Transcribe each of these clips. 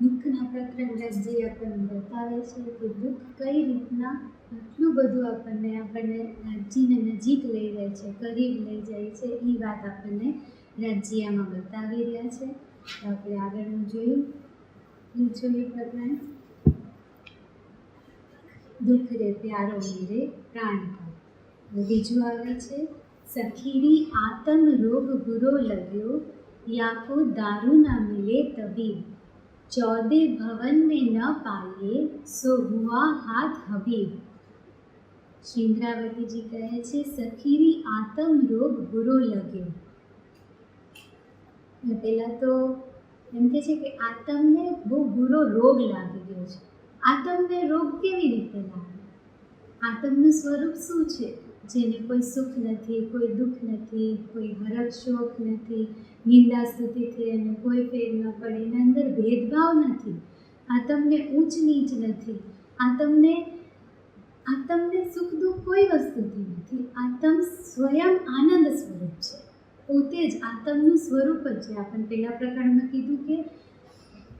દુઃખના પ્રકરણ જે આપણને બતાવે છે કે દુઃખ કઈ રીતના આટલું બધું આપણને આપણને રાજ્યને નજીક લઈ જાય છે કરીબ લઈ જાય છે, એ વાત આપણને રાજ્યમાં બતાવી રહ્યા છે. તો આપણે આગળનું જોયું. એ જોયું પ્રકરણ દુઃખ રે પ્યારો મેરે પ્રાણ બીજું આવે છે. સખીરી આતમ રોગ બુરો લગ્યો યાકો દારૂ ના મિલે તબીબ. चौदह भवन में न पाइए सो हुआ हाथ हबीब શ્રીન્દ્રાવતીજી કહે છે સખીરી આતમ રોગ બુરો લગ્યો પહેલાં તો એમ કે છે કે આતમને બહુ બુરો રોગ લાગી ગયો છે આતમને રોગ કેવી રીતે લાગે આતમનું સ્વરૂપ શું છે જેને કોઈ સુખ નથી, કોઈ દુઃખ નથી, કોઈ હરખ શોખ નથી, નિંદા સ્તુતિથી એને કોઈ ફેર ન પડે, એના અંદર ભેદભાવ નથી. આ તમને ઊંચ નીચ નથી. આ તમને આ તમને સુખ દુઃખ કોઈ વસ્તુથી નથી. આતમ સ્વયં આનંદ સ્વરૂપ છે. પોતે જ આતમનું સ્વરૂપ જ છે. આપણે પહેલા પ્રકરણમાં કીધું કે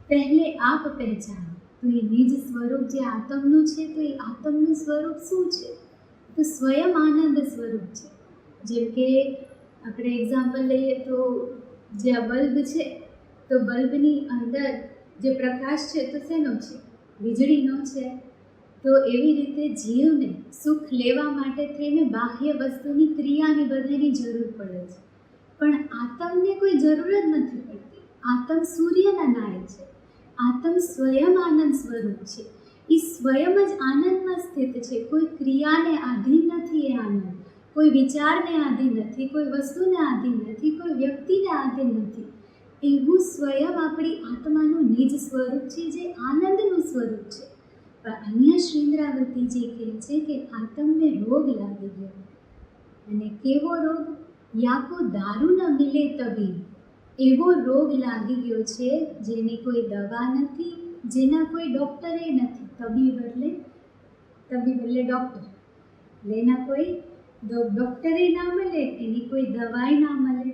પહેલે આપ પહેચાનો. તો એ નિજ સ્વરૂપ જે આતમનું છે, તો એ આતમનું સ્વરૂપ શું છે? તો સ્વયં આનંદ સ્વરૂપ છે. જેમ કે આપણે એક્ઝામ્પલ લઈએ તો જે આ બલ્બ છે, તો બલ્બની અંદર જે પ્રકાશ છે તો શેનો છે? વીજળીનો છે. તો એવી રીતે જીવને સુખ લેવા માટે થઈને બાહ્ય વસ્તુની ક્રિયાની બધાની જરૂર પડે છે. પણ આતમને કોઈ જરૂર જ નથી પડતી. આતમ સૂર્યના નાય છે. આતમ સ્વયં આનંદ સ્વરૂપ છે. એ સ્વયં જ આનંદમાં સ્થિત છે. કોઈ ક્રિયાને આધીન નથી એ આનંદ. કોઈ વિચારને આધીન નથી, કોઈ વસ્તુને આધીન નથી, કોઈ વ્યક્તિને આધીન નથી. એવું સ્વયં આપણી આત્માનું નિજ સ્વરૂપ છે, જે આનંદનું સ્વરૂપ છે. પણ અહીંયા શ્રીન્દ્રાવતીજી કહે છે કે આતમને રોગ લાગી ગયો. અને કેવો રોગ? યાકો દારૂ ન મિલે તબી. એવો રોગ લાગી ગયો છે જેની કોઈ દવા નથી, જેના કોઈ ડૉક્ટરે નથી. તબીબ એટલે તબીબ એટલે ડૉક્ટર એટલે એના કોઈ ડૉક્ટરે ના મળે, એની કોઈ દવાઈ ના મળે.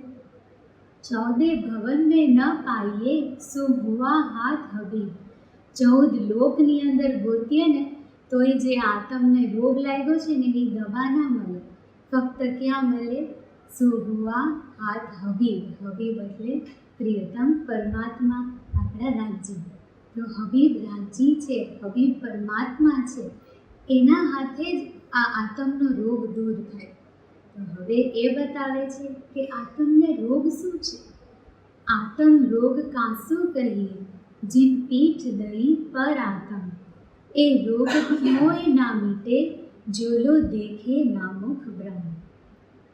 ચૌદે ભવન મેં ન પાઈએ, સો હુઆ હાથ હબીબ ચૌદ લોકની અંદર ગોતીએ ને તો એ જે આતમને રોગ લાગ્યો છે ને, એની દવા ના મળે. ફક્ત ક્યાં મળે? સો હુઆ હાથ હબીબ હબીબ એટલે પ્રિયતમ પરમાત્મા આપણા રાજ્ય તો હબીબ રાજી છે, હબીબ પરમાત્મા છે, એના હાથે જ આ આતમનો રોગ દૂર થાય. તો હવે એ બતાવે છે કે આતમને રોગ શું છે? આતમ રોગ કાંસુ કહીએ જીન પીઠ દઈ પર આતમ એ રોગ ક્યોય ના મીટે જોલો દેખે નામુખ બ્રહ્મ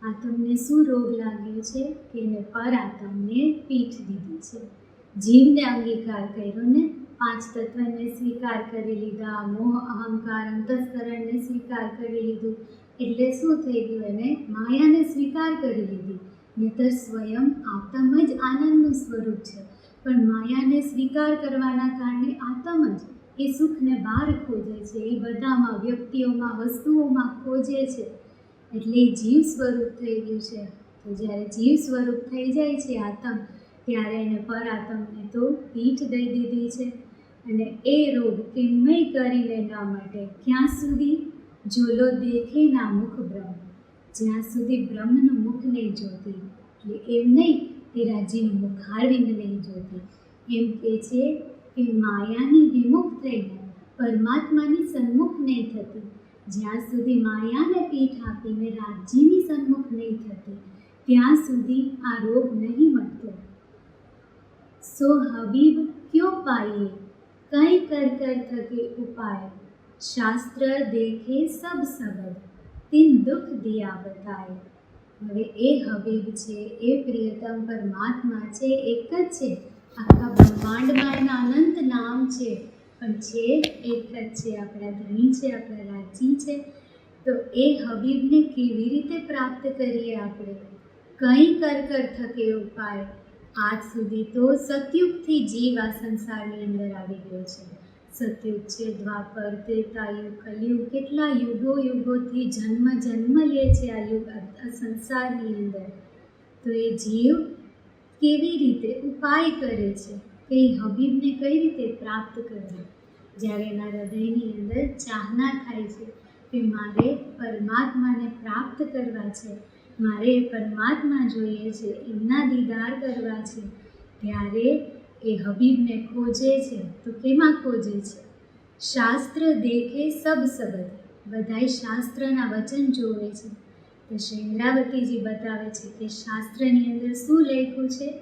આતમને શું રોગ લાગ્યો છે? કે એને પર આતમને પીઠ દીધી છે. જીવને અંગીકાર કર્યો ને પાંચ તત્વને સ્વીકાર કરી લીધા, મોહ, અહંકાર, અંતસ્કરણને સ્વીકાર કરી લીધું. એટલે શું થઈ ગયું? એને માયાને સ્વીકાર કરી લીધી. નહીતર સ્વયં આતમ જ આનંદનું સ્વરૂપ છે. પણ માયાને સ્વીકાર કરવાના કારણે આતમ જ એ સુખને બહાર ખોજે છે. એ બધામાં, વ્યક્તિઓમાં, વસ્તુઓમાં ખોજે છે. એટલે એ જીવ સ્વરૂપ થઈ ગયું છે. તો જ્યારે જીવ સ્વરૂપ થઈ જાય છે આતમ, ત્યારે એને પર આતમને તો પીઠ દઈ દીધી છે. અને એ રોગ કિન્મય કરી લેવા માટે ક્યાં સુધી? જોલો દેખે ના મુખ બ્રહ્મ. જ્યાં સુધી બ્રહ્મનું મુખ નહીં જોતી, એટલે એમ નહીં કે રાજીનું મુખારવિંદ નહીં જોતી. એમ કે છે કે માયાની વિમુખ થઈને પરમાત્માની સન્મુખ નહીં થતી. જ્યાં સુધી માયાને પીઠ આપીને રાજ્યની સન્મુખ નહીં થતી, ત્યાં સુધી આ રોગ નહીં મટતો સો હબીબ ક્યો પાઈએ કઈ કર કર થકે ઉપાય. શાસ્ત્ર દેખે સબ સબદ તિન દુઃખ દિયા બતાય હવે એ હબીબ છે, એ પ્રિયતમ પરમાત્મા છે, એક જ છે. આખા બ્રહ્માંડમાં એના અનંત નામ છે. પણ છે એક જ છે, આપણા ધણી છે, આપણા રાજી છે. તો એ હબીબને કેવી રીતે પ્રાપ્ત કરીએ આપણે? કંઈ કર કર થકે ઉપાય. આજ સુધી તો સતયુગથી જીવ આ સંસારની અંદર આવી ગયો છે. સતયુગ છે, દ્વાપર ત્રેતાયુગ કલયુગ, કેટલા યુગો યુગોથી જન્મ જન્મ લે છે આ યુગ, આ સંસારની અંદર. તો એ જીવ કેવી રીતે ઉપાય કરે છે? કે એ હબીબને કઈ રીતે પ્રાપ્ત કરવા? જ્યારે એના હૃદયની અંદર ચાહના થાય છે કે મારે પરમાત્માને પ્રાપ્ત કરવા છે મારે પરમાત્મા જોઈએ છે, એમના દીદાર કરવા છે. ત્યારે એ હબીબને ખોજે છે. તો કેમાં ખોજે છે? શાસ્ત્ર દેખે સબ સબદ. બધાય શાસ્ત્રના વચન જોવે છે. તો શ્રી બતાવે છે કે શાસ્ત્રની અંદર શું લખ્યું છે?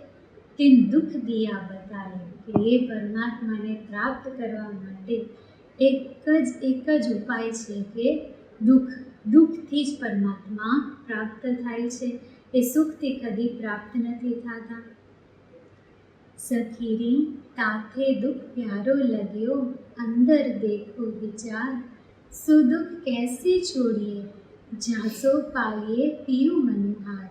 તિન દુઃખ દિયા બતાવે કે એ પરમાત્માને પ્રાપ્ત કરવા માટે એક જ એક જ ઉપાય છે કે દુઃખ દુઃખથી જ પરમાત્મા પ્રાપ્ત થાય છે. એ સુખથી કદી પ્રાપ્ત નથી થતા. સખીરી, તાથે દુઃખ પ્યારો લગ્યો, અંદર દેખો વિચાર. સુદુઃખ કેસે છોડીએ જાસો પાલીએ પીયું મનોહાર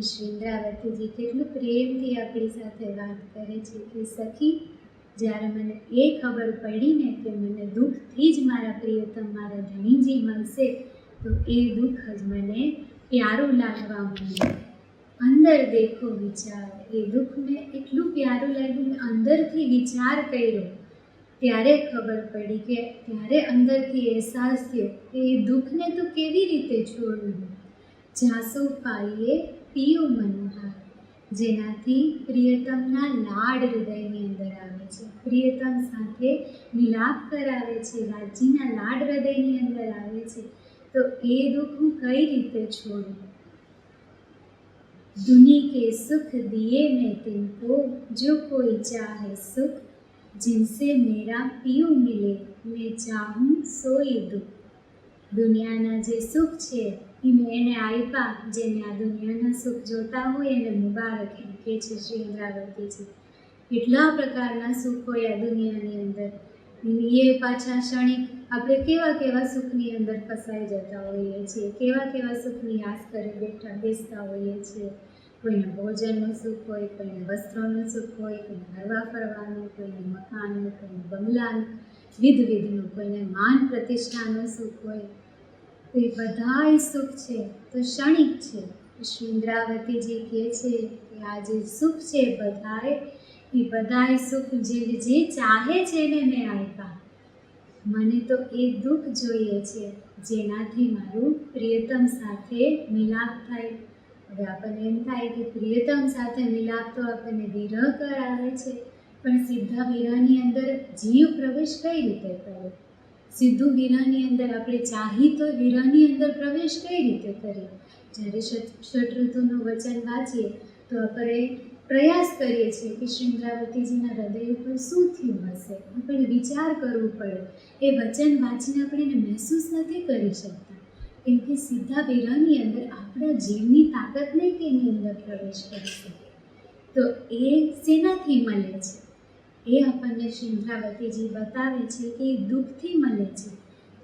શ્રી કેટલું પ્રેમથી આપણી સાથે વાત કરે છે કે, સખી, જ્યારે મને એ ખબર પડીને કે મને દુઃખથી જ મારા પ્રિયતમ, મારા ધણીજી મળશે તો એ દુઃખ જ મને પ્યારું લાગવા માંડ્યું અંદર દેખો વિચાર એ દુઃખને એટલું પ્યારું લાગ્યું મેં અંદરથી વિચાર કર્યો ત્યારે ખબર પડી કે ત્યારે અંદરથી અહેસાસ થયો કે એ દુઃખને તો કેવી રીતે છોડવું જાસો પાઈએ પીઓ મનોહાર જેનાથી પ્રિયતમના લાડ હૃદયની અંદર આવે છે પ્રિયતમ સાથે મિલાપ કરાવે છે રાજીના લાડ હૃદયની અંદર આવે છે તો એ દુઃખ હું કઈ રીતે છોડું? દુની કે સુખ દિએ મેં તિनको જો કોઈ ચાહે સુખ, જિનસે મેરા પીયું મિલે, મેં ચાહું સોઈ દુઃખ. દુનિયાના જે સુખ છે એ મેં એને આપ્યા જેને આ દુનિયાના સુખ જોતા હોય એને મુબારક એમ કહે છે શ્રી ઇન્દ્રાવતીજી કેટલા પ્રકારના સુખ હોય આ દુનિયાની અંદર. એ પાછા ક્ષણિક આપણે કેવા કેવા સુખની અંદર ફસાઈ જતા હોઈએ છીએ, કેવા કેવા સુખની આસ કરી બેઠા બેસતા હોઈએ છીએ. કોઈને ભોજનનું સુખ હોય, કોઈને વસ્ત્રોનું સુખ હોય, કોઈને હરવા ફરવાનું, કોઈને મકાનનું, કોઈને બંગલાનું વિધ વિધનું કોઈને માન પ્રતિષ્ઠાનું સુખ હોય. તો એ બધાય સુખ છે, તો ક્ષણિક છે. શ્રી ઇન્દ્રાવતીજી કહે છે કે આ જે સુખ છે બધાએ એ બધાય સુખ જે જે ચાહે છે એને મેં આપ્યા. મને તો એ દુઃખ જોઈએ છે, જેનાથી મારું પ્રિયતમ સાથે મિલાપ થાય. હવે આપણને એમ થાય કે પ્રિયતમ સાથે મિલાપ તો આપણને વિરહ કરાવે છે, પણ સીધા વિરહની અંદર જીવ પ્રવેશ કઈ રીતે કરે? સીધું વિરહની અંદર આપણે ચાહી તો વિરહની અંદર પ્રવેશ કઈ રીતે કરીએ જ્યારે શત ઋતુનું વચન વાંચીએ, તો આપણે પ્રયાસ કરીએ છીએ કે શ્રીન્દ્રાવતીજીના હૃદય ઉપર શું થયું હશે? આપણે વિચાર કરવું પડે. એ વચન વાંચીને આપણે એને મહેસૂસ નથી કરી શકતા. કેમ કે સીધા વિરહની અંદર આપણા જીવની તાકાત નહીં એની અંદર પ્રવેશ કરશે તો એ શેનાથી મળે છે? એ આપણને શ્રીન્દ્રાવતીજી બતાવે છે કે એ દુઃખથી મળે છે.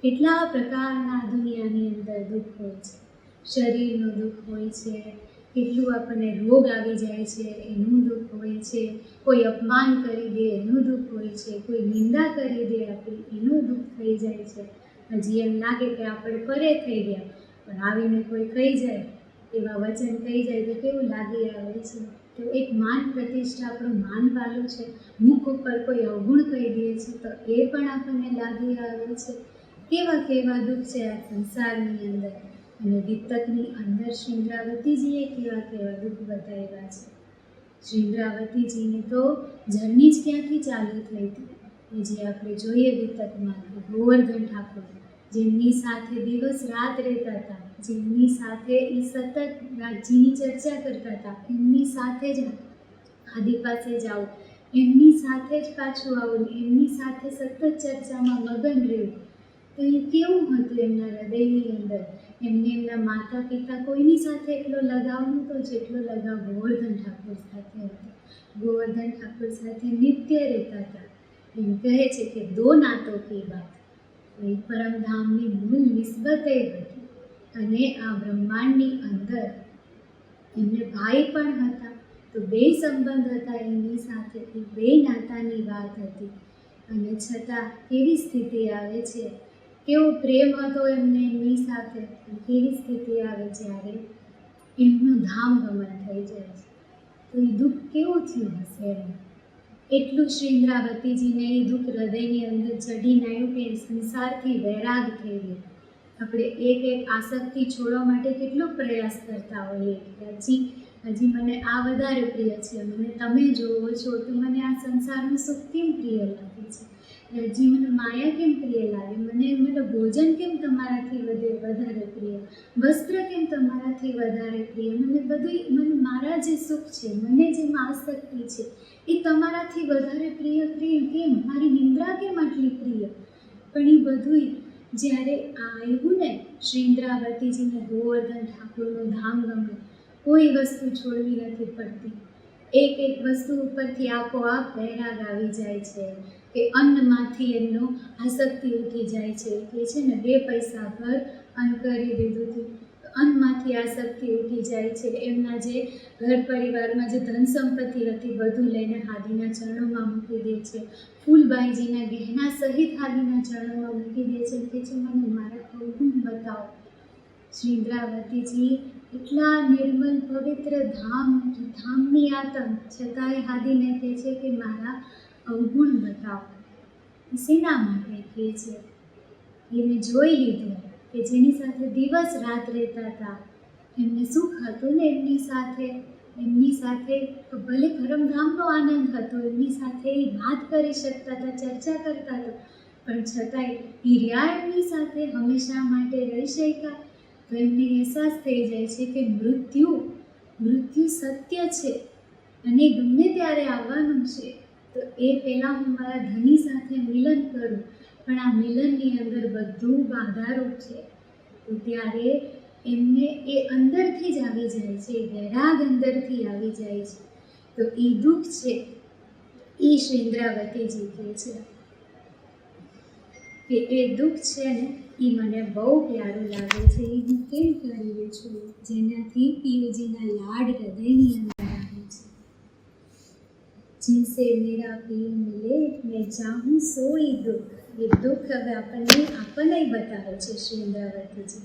કેટલા પ્રકારના દુનિયાની અંદર દુઃખ હોય છે. શરીરનું દુઃખ હોય છે કેટલું આપણને રોગ આવી જાય છે, એનું દુઃખ હોય છે, કોઈ અપમાન કરી દે, એનું દુઃખ હોય છે, કોઈ નિંદા કરી દે, આપણી એનું દુઃખ થઈ જાય છે. હજી એમ લાગે કે આપણે પરે થઈ ગયા, પણ આવીને કોઈ કહી જાય, એવા વચન કહી જાય તો કેવું લાગી આવે છે તો એક માન પ્રતિષ્ઠા આપણું માન પાલું છે. મુખ ઉપર કોઈ અવગુણ કહી દે છે તો એ પણ આપણને લાગી આવે છે કેવા કેવા દુઃખ છે આ સંસારની અંદર? વિતકની અંદર શ્રીન્દ્રાવતીજીએ કેવા કેવા દુઃખ બતાવ્યા છે. શ્રીન્દ્રાવતીજીની તો જર્ની જ ક્યાંથી ચાલુ થઈ હતી? જે આપણે જોઈએ વિતકમાં ગોવર્ધન ઠાકોર, જેમની સાથે દિવસ રાત રહેતા હતા, જેમની સાથે એ સતત રાજ્યની ચર્ચા કરતા હતા, એમની સાથે જ આદિ પાસે જાઓ, એમની સાથે જ પાછું આવું એમની સાથે સતત ચર્ચામાં મગન રહેવું તો એ કેવું હતું એમના હૃદયની અંદર? એમને એમના માતા પિતા કોઈની સાથે એટલો લગાવ નહોતો જેટલો લગાવ ગોવર્ધન ઠાકોર સાથે હતો. ગોવર્ધન ઠાકોર સાથે નિત્ય રહેતા હતા. એમ કહે છે કે દો નાતો કી વાત એ પરમધામની મૂળ નિસ્બતે હતી. અને આ બ્રહ્માંડની અંદર એમને ભાઈ પણ હતા. તો બે સંબંધ હતા એમની સાથે. બે નાતાની વાત હતી. અને છતાં કેવી સ્થિતિ આવે છે કેવો પ્રેમ હતો એમને એમની સાથે. કેવી સ્થિતિ આવે જ્યારે એમનું ધામ ગમન થઈ જાય છે. તો એ દુઃખ કેવું થયું હશે એમ? એટલું શ્રી ઇન્દ્રાવતીજીને એ દુઃખ હૃદયની અંદર ચઢીને આવ્યું કે સંસારથી વૈરાગ થઈ ગયો. આપણે એક એક આસક્તિ છોડવા માટે કેટલો પ્રયાસ કરતા હોઈએ કે હજી હજી મને આ વધારે પ્રિય છે. મને તમે જોવો છો તો મને આ સંસારનું સુખ કેમ પ્રિય લાગે? હજી મને માયા કેમ પ્રિય લાગે? મને મને ભોજન કેમ તમારાથી વધે, વધારે પ્રિય? વસ્ત્ર કેમ તમારાથી વધારે પ્રિય? મને બધું મને મારા જે સુખ છે, મને જેમાં આસક્તિ છે, એ તમારાથી વધારે પ્રિય પ્રિય કેમ? મારી નિંદ્રા કેમ આટલી પ્રિય? પણ એ બધું જ્યારે આવ્યું ને, શ્રી ઇન્દ્રાવતીજીને ગોવર્ધન ઠાકુરનું ધામ ગમે, કોઈ વસ્તુ છોડવી નથી પડતી. એક એક વસ્તુ ઉપરથી આપોઆપ વૈરાગ આવી જાય છે. કે અન્નમાંથી એમનો આસક્તિ ઉઠી જાય છે. કે છે ને બે પૈસા ભર અન્ન કરી દીધું હતું. અન્નમાંથી આસક્તિ ઉઠી જાય છે. એમના જે ઘર પરિવારમાં જે ધન સંપત્તિ હતી બધું લઈને હાદીના ચરણોમાં મૂકી દે છે. ફૂલબાઈજીના ગહેના સહિત હાદીના ચરણોમાં મૂકી દે છે. કે છે મને મારા અવગુણ બતાવો. શ્રી ઇન્દ્રાવતીજી, એટલા નિર્મલ પવિત્ર ધામ ધામની આતંક. છતાંય હાદીને કહે છે કે મારા અવગુણ બતાવો. શેના માટે કહે છે? એને જોઈ લીધું કે જેની સાથે દિવસ રાત રહેતા હતા. એમને સુખ હતું ને એમની સાથે? એમની સાથે ભલે ધરમધામનો આનંદ હતો, એમની સાથે એ વાત કરી શકતા હતા, ચર્ચા કરતા હતા. પણ છતાંય હિર્યા એમની સાથે હંમેશા માટે રહી શક્યા. તો એમને અહેસાસ થઈ જાય છે કે મૃત્યુ મૃત્યુ સત્ય છે અને ગમે ત્યારે આવવાનું છે. તો એ પહેલાં હું મારા ધની સાથે મિલન કરું. પણ આ મિલનની અંદર બધું બાધારૂપ છે. તો ત્યારે એમને એ અંદરથી જ આવી જાય છે વૈરાગ અંદરથી આવી જાય છે. તો એ દુઃખ છે, એ શ્રી ઇન્દ્રાવતીજી કહે છે કે એ દુઃખ છે ને, એ મને બહુ પ્યારું લાગે છે. એ હું કેમ કરી છું? જેનાથી પિયુજીના લાડ હૃદયની અંદર जिनसे मेरा प्रिय मिले मैं चाहूँ सो ही दुख એ દુઃખ હવે આપણને આપણને બતાવે છે શ્રી ઇન્દ્રાવતીજી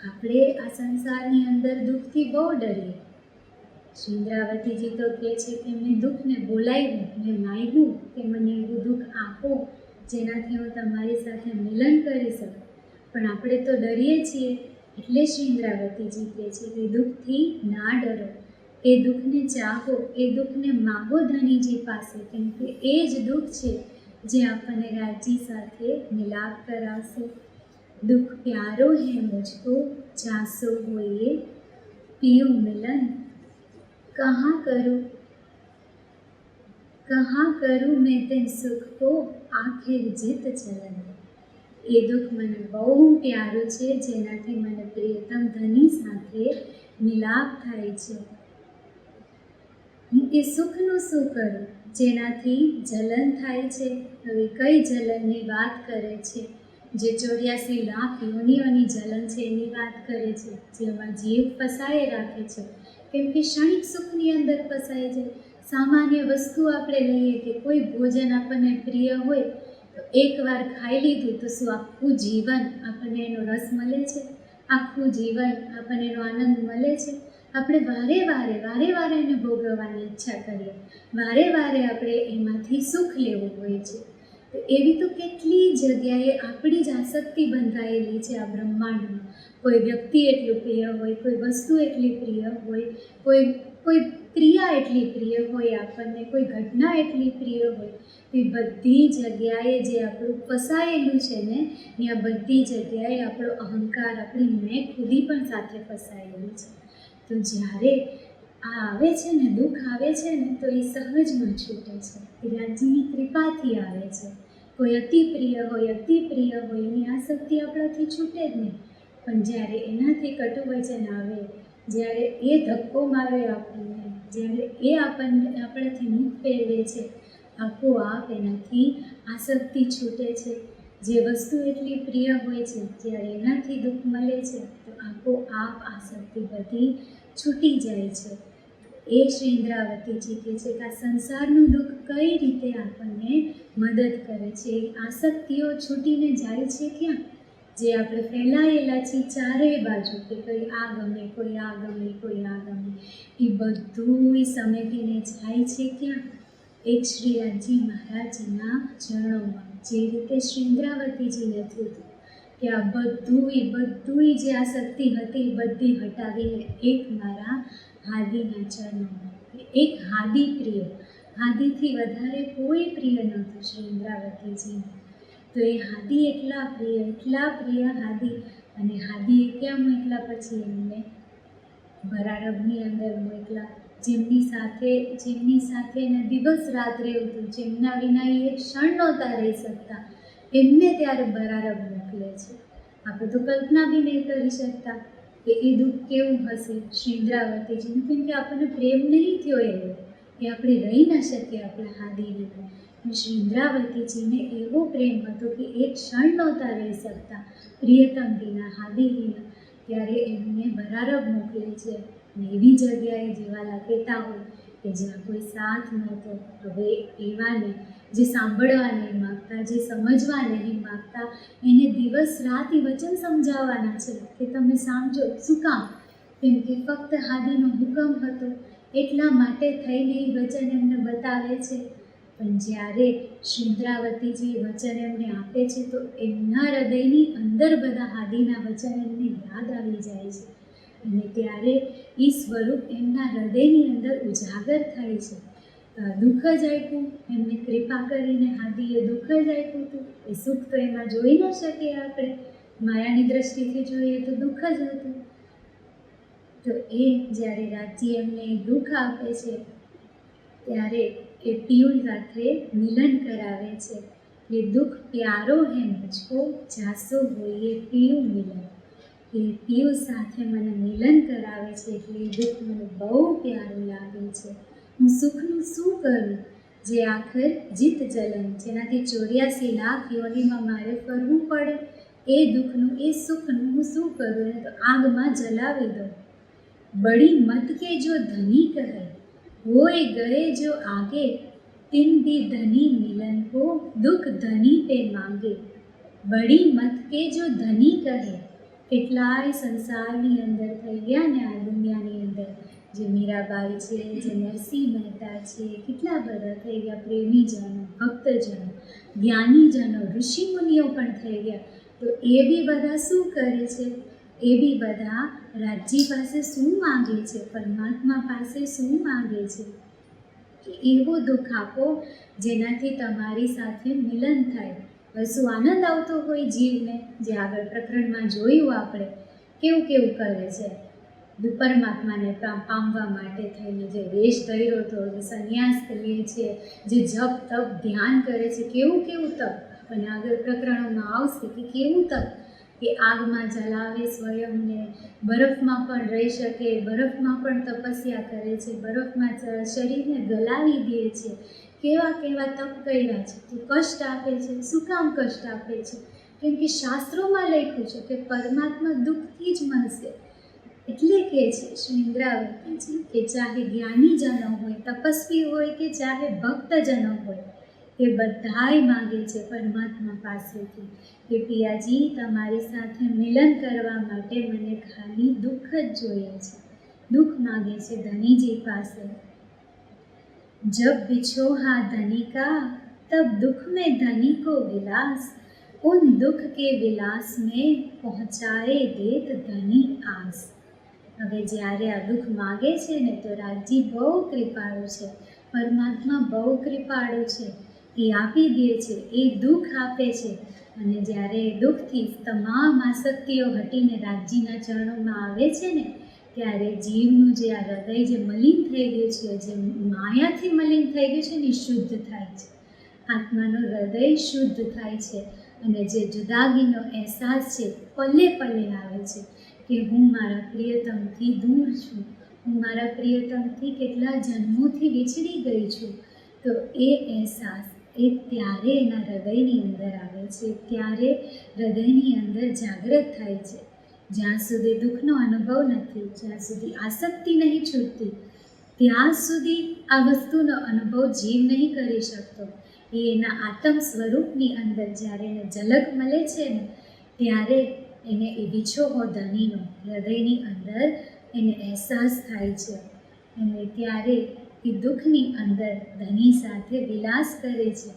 આપણે આ સંસારની અંદર દુઃખથી બહુ ડરીએ શ્રી ઇન્દ્રાવતીજી તો કહે છે કે મેં દુઃખને બોલાવ્યું મેં માગ્યું કે મને એવું દુઃખ આપો જેનાથી હું તમારી સાથે મિલન કરી શકું પણ આપણે તો ડરીએ છીએ એટલે શ્રી ઇન્દ્રાવતીજી કહે છે કે દુઃખથી ના ડરો એ દુઃખને ચાહો, એ દુઃખને માગો ધનીજી પાસે, કેમ કે એ જ દુઃખ છે જે આપણને રાજી સાથે મિલાપ કરાવશે. દુઃખ પ્યારો હે મુજકો જાસો હોઈએ પિયું મિલન. કહા કરું કહા કરું મેં તે સુખ કો આખેર જીત ચલન. એ દુઃખ મને બહુ પ્યારું છે જેનાથી મને પ્રિયતમ ધની સાથે મિલાપ થાય છે. હું એ સુખનું શું કરું? જેનાથી જલન થાય છે. હવે કઈ જલનની વાત કરે છે? જે ચોર્યાસી લાખ યોનિઓની જલન છે એની વાત કરે છે. જેમાં જીવ ફસાઈ રાખે છે. કેમ કે ક્ષણિક સુખની અંદર ફસાય છે સામાન્ય વસ્તુ આપણે લઈએ કે કોઈ ભોજન આપણને પ્રિય હોય, તો એકવાર ખાઈ લીધું તો શું આખું જીવન આપણને એનો રસ મળે છે? આખું જીવન આપણને એનો આનંદ મળે છે? આપણે વારે વારે વારે વારે એને ભોગવવાની ઈચ્છા કરીએ. વારે વારે આપણે એમાંથી સુખ લેવું હોય છે. તો એવી તો કેટલી જગ્યાએ આપણી જ આસક્તિ બંધાયેલી છે આ બ્રહ્માંડમાં. કોઈ વ્યક્તિ એટલું પ્રિય હોય, કોઈ વસ્તુ એટલી પ્રિય હોય, કોઈ કોઈ ક્રિયા એટલી પ્રિય હોય, આપણને કોઈ ઘટના એટલી પ્રિય હોય એ બધી જગ્યાએ જે આપણું ફસાયેલું છે ને, ત્યાં બધી જગ્યાએ આપણો અહંકાર, આપણી મેં ખુદી પણ સાથે ફસાયેલું છે. તો જ્યારે આ આવે છે ને, દુઃખ આવે છે ને, તો એ સહજમાં છૂટે છે. એ કૃપાથી આવે છે. કોઈ અતિ પ્રિય હોય, અતિ પ્રિય હોય, એની આસક્તિ આપણાથી છૂટે જ નહીં. પણ જ્યારે એનાથી કટુ વચન આવે, જ્યારે એ ધક્કો મારે આપણને, જ્યારે એ આપણને આપણાથી મુખ પહેરવે છે, આપોઆપ એનાથી આસક્તિ છૂટે છે. જે વસ્તુ એટલી પ્રિય હોય છે, જ્યારે એનાથી દુઃખ મળે છે, તો આપોઆપ આસક્તિ બધી છૂટી જાય છે. એ શ્રી ઇન્દ્રાવતીજી કહે છે કે આ સંસારનું દુઃખ કઈ રીતે આપણને મદદ કરે છે? આસક્તિઓ છૂટીને જાય છે ક્યાં? જે આપણે ફેલાયેલા છીએ ચારેય બાજુ કે કોઈ આ ગમે, કોઈ આ ગમે, કોઈ આ ગમે. એ બધું સમેટીને જાય છે ક્યાં? એક શ્રી રાજી મહારાજના ચરણોમાં. જે રીતે શ્રી ઇન્દ્રાવતીજી થયું હતું. કે આ બધું બધું જે આ શક્તિ હતી બધી હટાવીને એક મારા હાદીના ચરણોમાં. એક હાદી પ્રિય. હાદીથી વધારે કોઈ પ્રિય નહોતું શ્રી ઇન્દ્રાવતીજીને તો એ હાદી એટલા પ્રિય એટલા પ્રિય હાદી. અને હાદીએ ક્યાં મોકલા પછી એમને? ભરારબની અંદર મોકલા જેમની સાથે જેમની સાથે એને દિવસ રાત રહેવું જેમના વિના એ ક્ષણ નહોતા રહી શકતા. એમને ત્યારે બરારબ મોકલે છે. આપણે તો કલ્પના બી નહીં કરી શકતા. કે એ દુઃખ કેવું હશે? શ્રી ઇન્દ્રાવતીજીનું કેમ કે આપણને પ્રેમ નહીં થયો એવો કે આપણે રહી ન શકીએ આપણા હાદી વિના અને શ્રી ઇન્દ્રાવતીજીને એવો પ્રેમ હતો કે એક ક્ષણ નહોતા રહી શકતા. પ્રિયતમ વિના, હાદી ત્યારે એમને બરારબ મોકલે છે. અને એવી જગ્યાએ જેવા લાગેતા હોય કે જ્યાં કોઈ સાથ નહોતો. હવે એવાને જે સાંભળવા નહીં માગતા, જે સમજવા નહીં માગતા, એને દિવસ રાત એ વચન સમજાવવાના છે કે તમે સમજો શું કામ? કેમ કે ફક્ત હાદીનો હુકમ હતો. એટલા માટે થઈને એ વચન એમને બતાવે છે. પણ જ્યારે શ્રીન્દ્રાવતીજી વચન એમને આપે છે, તો એમના હૃદયની અંદર બધા હાદીના વચન એમને યાદ આવી જાય છે. અને ત્યારે એ સ્વરૂપ એમના હૃદયની અંદર ઉજાગર થાય છે. દુઃખ જ આપ્યું એમને કૃપા કરીને હાદીએ દુઃખ જ આપ્યું હતું. એ સુખ તો એમાં જોઈ ન શકીએ આપણે. માયાની દ્રષ્ટિથી જોઈએ તો દુઃખ જ હતું. તો એ જ્યારે રાજી એમને દુઃખ આપે છે, ત્યારે એ પિયુલ સાથે મિલન કરાવે છે. એ દુઃખ પ્યારો હે મજકો, જાસો હોઈએ પિયુ મિલન. એ પિયુ સાથે મને મિલન કરાવે છે એટલે એ દુઃખ મને બહુ પ્યારું લાગે છે. હું સુખનું શું કરું? જે આખર જીત જલન જેનાથી ચોર્યાસી લાખ યોનીમાં મારે ફરવું પડે. એ દુઃખનું, એ સુખનું હું શું કરું? તો આગમાં જલાવી દઉં. બડી મત કે જો ધની કહે, હોય ગયે જો આગે, તિન ભી ધની મિલન કો દુઃખ ધની પે માંગે. બડી મત કે જો ધની કહે, કેટલાય સંસારની અંદર થઈ ગયા ને આ દુનિયાની અંદર. જે મીરાબાઈ છે, જે નરસિંહ મહેતા છે, કેટલા બધા થઈ ગયા, પ્રેમીજનો, ભક્તજનો, જ્ઞાનીજનો, ઋષિમુનિઓ પણ થઈ ગયા. તો એ બી બધા શું કરે છે? એ બી બધા રાજ્ય પાસે શું માંગે છે? પરમાત્મા પાસે શું માંગે છે? એવો દુઃખ આપો જેનાથી તમારી સાથે મિલન થાય. શું આનંદ આવતો હોય જીવને, જે આગળ પ્રકરણમાં જોયું આપણે, કેવું કેવું કરે છે? પરમાત્માને પામવા માટે થઈને જે વેશ કર્યો હતો સંન્યાસ કરીએ છીએ, જે જપ, તપ, ધ્યાન કરે છે, કેવું કેવું તપ? અને આગળ પ્રકરણોમાં આવશે કે કેવું તપ? કે આગમાં જલાવે સ્વયંને, બરફમાં પણ રહી શકે, બરફમાં પણ તપસ્યા કરે છે, બરફમાં શરીરને ગલાવી દે છે. કેવા કેવા તપ કર્યા છે? તો કષ્ટ આપે છે? શું કામ કષ્ટ આપે છે? કેમ કે શાસ્ત્રોમાં લખ્યું છે કે પરમાત્મા દુઃખથી જ મળશે એટલે કે છે શ્રી ઇન્દ્રાવતીજી કે ચાહે જ્ઞાનીજનો હોય તપસ્વી હોય કે ચાહે ભક્તજનો હોય એ બધાય માગે છે પરમાત્મા પાસેથી કે પિયાજી તમારી સાથે મિલન કરવા માટે મને ખાલી દુઃખ જ જોઈએ છે દુઃખ માગે છે ધનીજી પાસે જબ बिछोहा धनी का तब दुख में धनी को विलास उन दुख के विलास में पहुंचाए देत धनी आस હવે જ્યારે આ દુઃખ માગે છે ને, તો રાજજી બહુ કૃપાળુ છે. પરમાત્મા બહુ કૃપાળુ છે. એ આપી દે છે, એ દુઃખ આપે છે. અને જ્યારે એ દુઃખથી તમામ આસક્તિઓ હટીને રાજજીના ચરણોમાં આવે છે ને, ત્યારે જીવનું જે આ હૃદય જે મલિન થઈ ગયું છે, જે માયાથી મલિન થઈ ગયું છે ને શુદ્ધ થાય છે. આત્માનું હૃદય શુદ્ધ થાય છે. અને જે જુદાગીનો અહેસાસ છે, પલે પલે આવે છે. કે હું મારા પ્રિયતમથી દૂર છું. હું મારા પ્રિયતમથી કેટલા જન્મોથી વિછડી ગઈ છું. તો એ અહેસાસ એ ત્યારે એના હૃદયની અંદર આવે છે. ત્યારે હૃદયની અંદર જાગૃત થાય છે. જ્યાં સુધી દુઃખનો અનુભવ નથી, જ્યાં સુધી આસક્તિ નહીં છૂટતી, ત્યાં સુધી આ વસ્તુનો અનુભવ જીવ નહીં કરી શકતો. એ એના આત્મ સ્વરૂપની અંદર જ્યારે એને ઝલક મળે છે ને, ત્યારે એને એ વિછોહો ધનીનો હૃદયની અંદર એને અહેસાસ થાય છે. અને ત્યારે એ દુઃખની અંદર ધની સાથે વિલાસ કરે છે.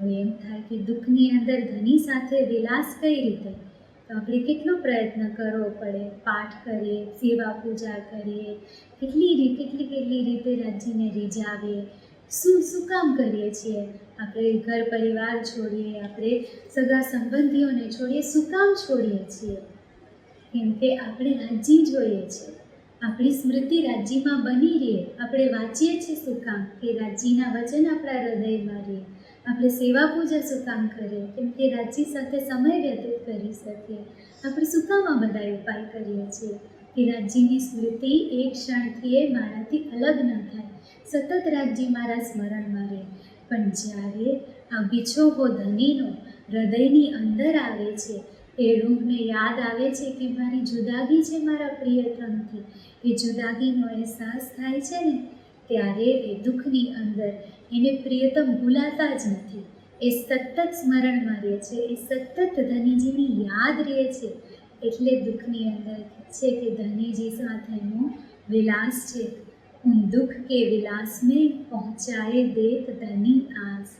હવે એમ થાય કે દુઃખની અંદર ધની સાથે વિલાસ કઈ રીતે? તો આપણે કેટલો પ્રયત્ન કરવો પડે? પાઠ કરીએ સેવા પૂજા કરીએ, કેટલી કેટલી કેટલી રીતે રાજ્યને રીઝાવીએ? શું શું કામ કરીએ છીએ? આપણે ઘર પરિવાર છોડીએ, આપણે સગા સંબંધીઓને છોડીએ, શું કામ છોડીએ છીએ? કેમ કે આપણે રાજ્ય જોઈએ છે આપણી સ્મૃતિ રાજ્યમાં બની રહે આપણે વાંચીએ છીએ શું કામ? કે રાજ્યના વચન આપણા હૃદયમાં રહે આપણે સેવા પૂજા શું કામ કરીએ? કેમ કે રાજ્ય સાથે સમય વ્યતીત કરી શકીએ. આપણે શું કામ આ બધા ઉપાય કરીએ છીએ? કે રાજ્યની સ્મૃતિ એક ક્ષણથી એ મારાથી અલગ ન થાય. સતત રાજ્ય મારા સ્મરણમાં રહે. પણ જ્યારે આ વિછોહો ધનીનો હૃદયની અંદર આવે છે, એ રૂહને યાદ આવે છે કે મારી જુદાગી છે મારા પ્રિયતમથી. એ જુદાગીનો અહેસાસ થાય છે ને, ત્યારે એ દુઃખની અંદર એને પ્રિયતમ ભૂલાતા જ નથી. એ સતત સ્મરણમાં રહે છે, એ સતત ધનીજીની યાદ રહે છે. એટલે દુઃખની અંદર છે કે ધનીજી સાથેનો વિલાસ છે. દુઃખ કે વિલાસને મેં પહોંચાએ દેત ધની આસ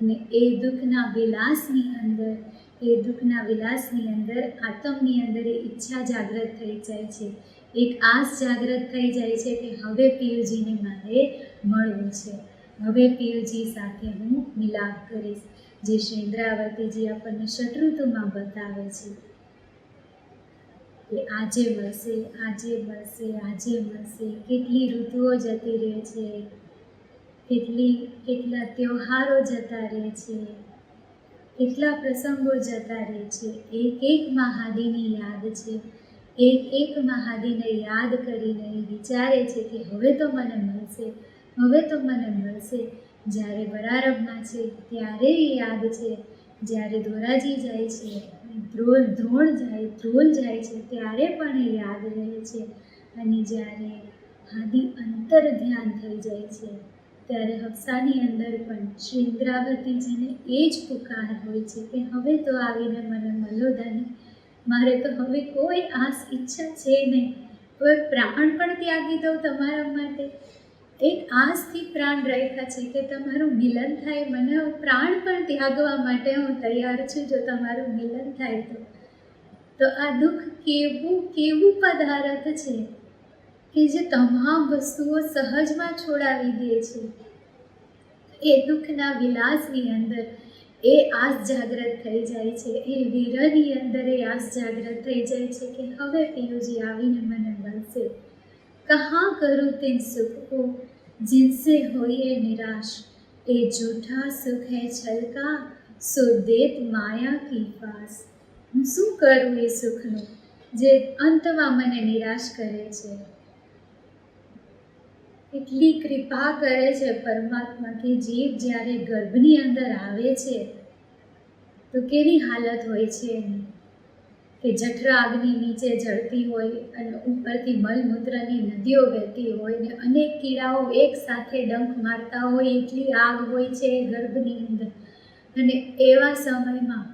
અને એ દુઃખના વિલાસની અંદર એ દુઃખના વિલાસની અંદર આત્મની અંદર એ ઈચ્છા જાગૃત થઈ જાય છે એક આસ જાગૃત થઈ જાય છે કે હવે પિયુજીને મારે મળવું છે હવે પિયુજી સાથે હું મિલાપ કરીશ, જે શ્રી ઇન્દ્રાવતીજી આપણને શત્રુતુમાં બતાવે છે। કે આજે મળશે આજે મળશે આજે મળશે, કેટલી ઋતુઓ જતી રહે છે, કેટલી, કેટલા તહેવારો જતા રહે છે, કેટલા પ્રસંગો જતા રહે છે. એક એક મહાદીની યાદ છે, એક એક મહાદીને યાદ કરીને વિચારે છે કે હવે તો મને મળશે, હવે તો મને મળશે. જ્યારે બરારબમાં છે, ત્યારે યાદ છે, જ્યારે ધોરાજી જાય છે ધ્રોળ ધ્રોળ જાય, ધ્રોલ જાય છે, ત્યારે પણ એ યાદ રહે છે. અને જ્યારે હાદી અંતર ધ્યાન થઈ જાય છે, ત્યારે હફસાની અંદર પણ શ્રી ઇન્દ્રાવતીજીને એ જ પુકાર હોય છે કે હવે તો આવીને મને મળો દાની. મારે તો હવે કોઈ આસ ઈચ્છા છે નહીં. કોઈ પ્રાણ પણ ત્યાગી દઉં તમારા માટે. એક આસથી પ્રાણ રાખ્યા છે કે તમારું મિલન થાય. મને પ્રાણ પણ ત્યાગવા માટે હું તૈયાર છું જો તમારું મિલન થાય તો. તો આ દુઃખ કેવું કેવું પદાર્થ છે કે જે તમામ વસ્તુઓ સહજમાં છોડાવી દે છે? એ દુઃખના વિલાસની અંદર એ આસ જાગૃત થઈ જાય છે. એ વિરહની અંદર એ આસ જાગૃત થઈ જાય છે કે હવે પિયુજી આવીને મને મળશે. कहाँ करूँ तिन सुख को जिनसे होइए निराश ए झूठा सुख है छल का सो देत माया की પાસ હું શું કરું એ સુખનું જે અંતમાં મને નિરાશ કરે છે એટલી કૃપા કરે છે પરમાત્મા કે જીવ જ્યારે ગર્ભની અંદર આવે છે તો કેવી હાલત હોય છે એની કે જઠરા આગની નીચે જળતી હોય અને ઉપરથી મલમૂત્રની નદીઓ વહેતી હોય ને અનેક કીડાઓ એક સાથે ડંખ મારતા હોય એટલી આગ હોય છે ગર્ભની અંદર. અને એવા સમયમાં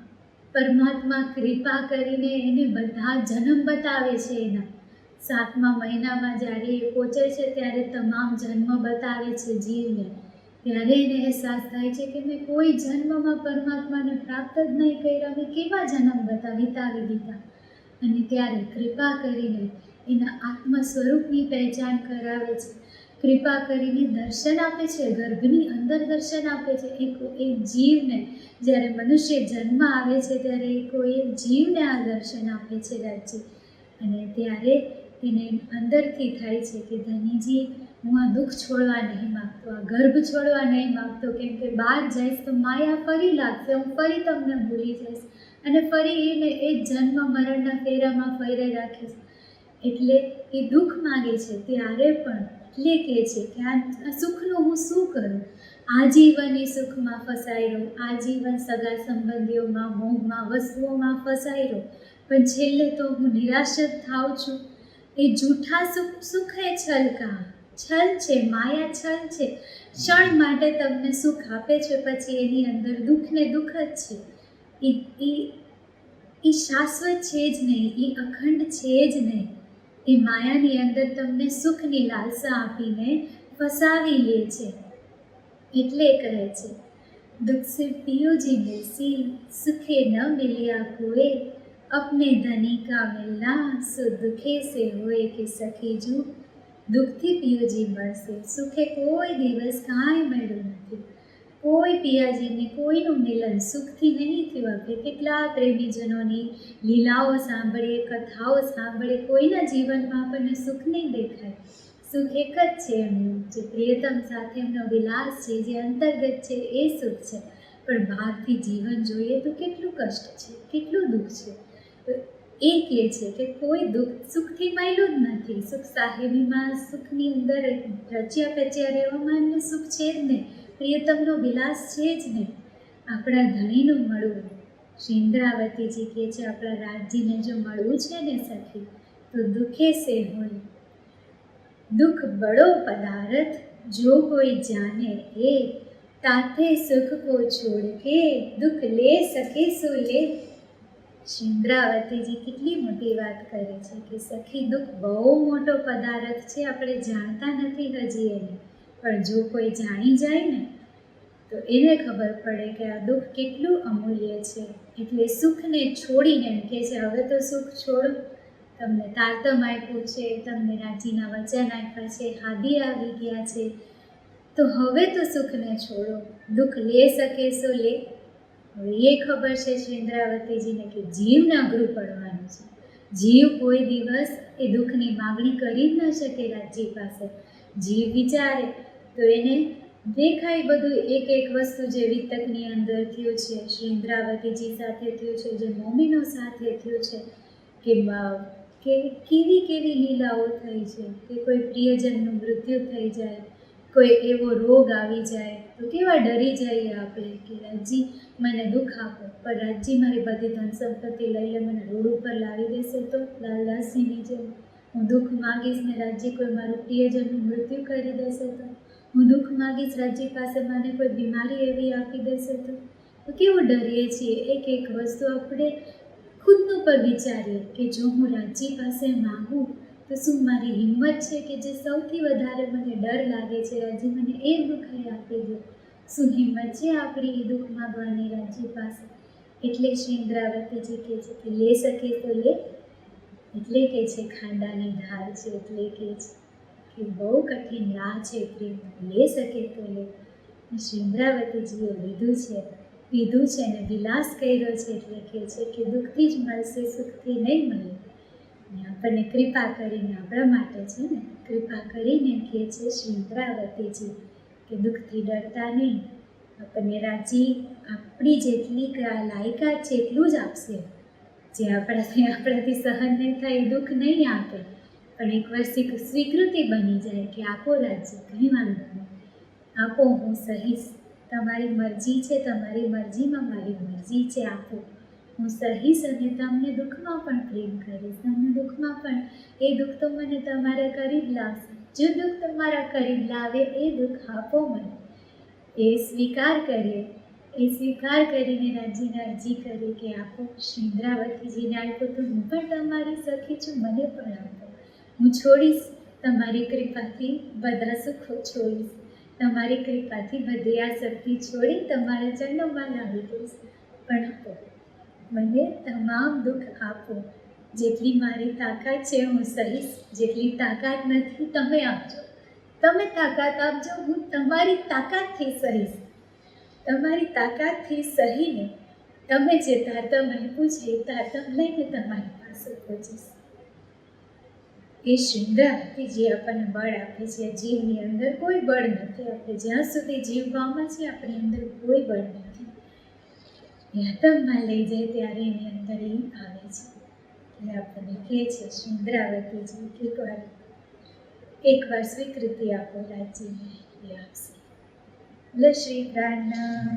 પરમાત્મા કૃપા કરીને એને બધા જન્મ બતાવે છે એના. સાતમા મહિનામાં જ્યારે એ પહોંચે છે, ત્યારે તમામ જન્મ બતાવે છે જીવને. ત્યારે એને અહેસાસ થાય છે કે મેં કોઈ જન્મમાં પરમાત્માને પ્રાપ્ત જ નહીં કર્યા, મેં કેવા જન્મ બતા, વિતાવી દીધા? અને ત્યારે કૃપા કરીને એના આત્મ સ્વરૂપની પહેચાન કરાવે છે. કૃપા કરીને દર્શન આપે છે, ગર્ભની અંદર દર્શન આપે છે. એક એક જીવને જ્યારે મનુષ્ય જન્મ આવે છે, ત્યારે એ કોઈ એક જીવને આ દર્શન આપે છે રાજ્ય. અને ત્યારે એને અંદરથી થાય છે કે ધનીજી હું આ દુઃખ છોડવા નહીં માગતો, આ ગર્ભ છોડવા નહીં માગતો. કેમ કે બહાર જઈશ તો માયા ફરી લાગશે, હું ફરી તમને ભૂલી જઈશ. અને ફરી એને એ જન્મ મરણના ફેરામાં ફેરે રાખીશ. એટલે એ દુઃખ માગે છે ત્યારે પણ એટલે કહે છે કે આ સુખનું હું શું કરું? આજીવન એ સુખમાં ફસાઈ રહ્યો આજીવન સગા સંબંધીઓમાં મોહમાં વસ્તુઓમાં ફસાઈ રહ્યો પણ છેલ્લે તો હું નિરાશ જ થાઉં છું. એ જૂઠા સુખ સુખ છલકા. છલ છે, માયા છલ છે. ક્ષણ માટે તમને સુખ આપે છે, પછી એની અંદર દુઃખ ને દુઃખ જ છે. એ એ શાશ્વત છે જ નહીં એ અખંડ છે જ નહીં. એ માયાની અંદર તમને સુખની લાલસા આપીને ફસાવી લે છે. એટલે કહે છે, દુઃખ સે પિયો જી મિલસી સુખે ન મિલ્યા કોએ. અપને ધનિકા મિલના, સુ દુઃખે સે હોય કે સખી જૂ. દુઃખથી પિયુજી મળશે સુખે કોઈ દિવસ કાંઈ મળ્યું નથી. કોઈ પિયાજીને કોઈનું મિલન સુખથી નહીં થયું આપણે કેટલા પ્રેમીજનોની લીલાઓ સાંભળીએ કથાઓ સાંભળીએ કોઈના જીવનમાં આપણને સુખ નહીં દેખાય. સુખ એક જ છે એમનું, જે પ્રિયતમ સાથે એમનો વિલાસ છે, જે અંતર્ગત છે, એ સુખ છે. પણ બહારથી જીવન જોઈએ તો કેટલું કષ્ટ છે, કેટલું દુઃખ છે. એ કહે છે કે કોઈ દુઃખ સુખથી મળ્યું જ નથી. સુખ સાહેબીમાં સુખની અંદર રચ્યા પચ્યા રહેવામાં એમને સુખ છે જ નહીં. પ્રિયતમનો વિલાસ છે જ નહીં. આપણા ધણીનું મળવું. શ્રી ઇન્દ્રાવતીજી કહે છે, આપણા રાજજીને જો મળવું છે ને સખી, તો દુઃખે સે હોય. દુઃખ બળો પદાર્થ, જો કોઈ જાને એ, તાથે સુખ કો છોડ કે દુઃખ લે સકે સો લે શિન્દ્રાવતીજી કેટલી મોટી વાત કરે છે કે સખી દુઃખ બહુ મોટો પદાર્થ છે, આપણે જાણતા નથી હજી એને. પણ જો કોઈ જાણી જાય ને, તો એને ખબર પડે કે આ દુઃખ કેટલું અમૂલ્ય છે. એટલે સુખને છોડીને એમ કે છે, હવે તો સુખ છોડો. તમને તારતમ આપ્યું છે, તમને રાજીના વચન આપ્યા છે, હાદી આવી ગયા છે. તો હવે તો સુખને છોડો. દુઃખ લે શકે, સો લે. હવે એ ખબર છે શ્રીન્દ્રાવતીજીને કે જીવને અઘરું પડવાનું છે. જીવ કોઈ દિવસ એ દુઃખની માગણી કરી જ ન શકે રાજજી પાસે. જીવ વિચારે, તો એને દેખાય બધું એક એક વસ્તુ જે વિતકની અંદર થયું છે. શ્રી ઇન્દ્રાવતીજી સાથે થયું છે, જે મોમીનો સાથે થયું છે, કે કે કેવી કેવી લીલાઓ થઈ છે, કે કોઈ પ્રિયજનનું મૃત્યુ થઈ જાય, કોઈ એવો રોગ આવી જાય તો કેવા ડરી જઈએ આપણે કે રાજજી, મને દુઃખ આપો. પણ રાજજી, મારી બધી ધન સંપત્તિ લઈ લે, મને રોડ ઉપર લાવી દેશે તો? લાલદાસજીની જેમ. હું દુઃખ માગીશ ને રાજજી કોઈ મારું પ્રિયજનનું મૃત્યુ કરી દેશે તો? હું દુઃખ માગીશ રાજજી પાસે મને કોઈ બીમારી એવી આપી દેશે તો? કેવું ડરીએ છીએ? એક એક વસ્તુ આપણે ખુદનું પર વિચારીએ કે જો હું રાજજી પાસે માગું તો શું મારી હિંમત છે કે જે સૌથી વધારે મને ડર લાગે છે રાજજી મને એ દુઃખે આપી દો શું હિંમત છે આપણી એ દુઃખ માગવાની રાજી પાસે? એટલે શ્રી ઇન્દ્રાવતીજી કહે છે કે લે શકે તો લે, એટલે કે છે ખાંડાની ધાર છે, એટલે કે છે કે બહુ કઠિન રાહ છે પ્રેમ, લે શકે તો લે. શ્રી ઇન્દ્રાવતીજીએ લીધું છે પીધું છે અને વિલાસ કર્યો છે, એટલે કે છે કે દુઃખથી જ મળશે, સુખથી નહીં મળે. આપણને કૃપા કરીને આપણા માટે છે ને, કૃપા કરીને કહે છે શ્રી ઇન્દ્રાવતીજી કે દુઃખથી ડરતા નહીં. આપણને રાજી આપણી જેટલી લાયકાત છે એટલું જ આપશે. જે આપણાથી આપણાથી સહન નહીં થાય, દુઃખ નહીં આપે. પણ એકવાર સ્વીક- સ્વીકૃતિ બની જાય કે આપો રાજ્ય, કંઈ વાંધો નહીં. આપો, હું સહીશ. તમારી મરજી છે, તમારી મરજીમાં મારી મરજી છે, આપો. હું સહીશ અને તમને દુઃખમાં પણ પ્રેમ કરીશ, તમને દુઃખમાં પણ એ દુઃખ તો મને તમારા જ લાવશે. જો દુઃખ તમારા કરી લાવે એ દુઃખ આપો મને. એ સ્વીકાર કરીએ, એ સ્વીકાર કરીને રાજીને અરજી કરી કે આપો. શ્રીન્દ્રાવતીજીને આપો તો હું પણ તમારી સખી છું, મને પણ આપો. હું છોડીશ તમારી કૃપાથી બધા સુખો છોડીશ. તમારી કૃપાથી બધી આ શક્તિ છોડી તમારા ચરણોમાં લાવી દઈશ. પણ આપો. મને તમામ દુઃખ આપો. જેટલી મારી તાકાત છે હું સહીશ, જેટલી તાકાત નથી તમે આપજો. તમે તાકાત આપજો, હું તમારી તાકાતથી સહીશ. તમારી તાકાતથી સહીને તમે જે તાતમ આપ્યું છે એ તાતમ લઈને તમારી પાસે પહોંચીશ. એ શૃંગારથી જે આપણને બળ આપે છે, જીવની અંદર કોઈ બળ નથી. આપણે જ્યાં સુધી જીવવામાં છે આપણી અંદર કોઈ બળ નથી. આતમમાં લઈ જાય ત્યારે એની અંદર એ આવે છે. એટલે આપણને કહે છે સુંદરાવતીજી કે એકવાર એકવાર સ્વીકૃતિ આપો રાજ્યને, એ આપશે. એટલે શ્રી પ્રાણના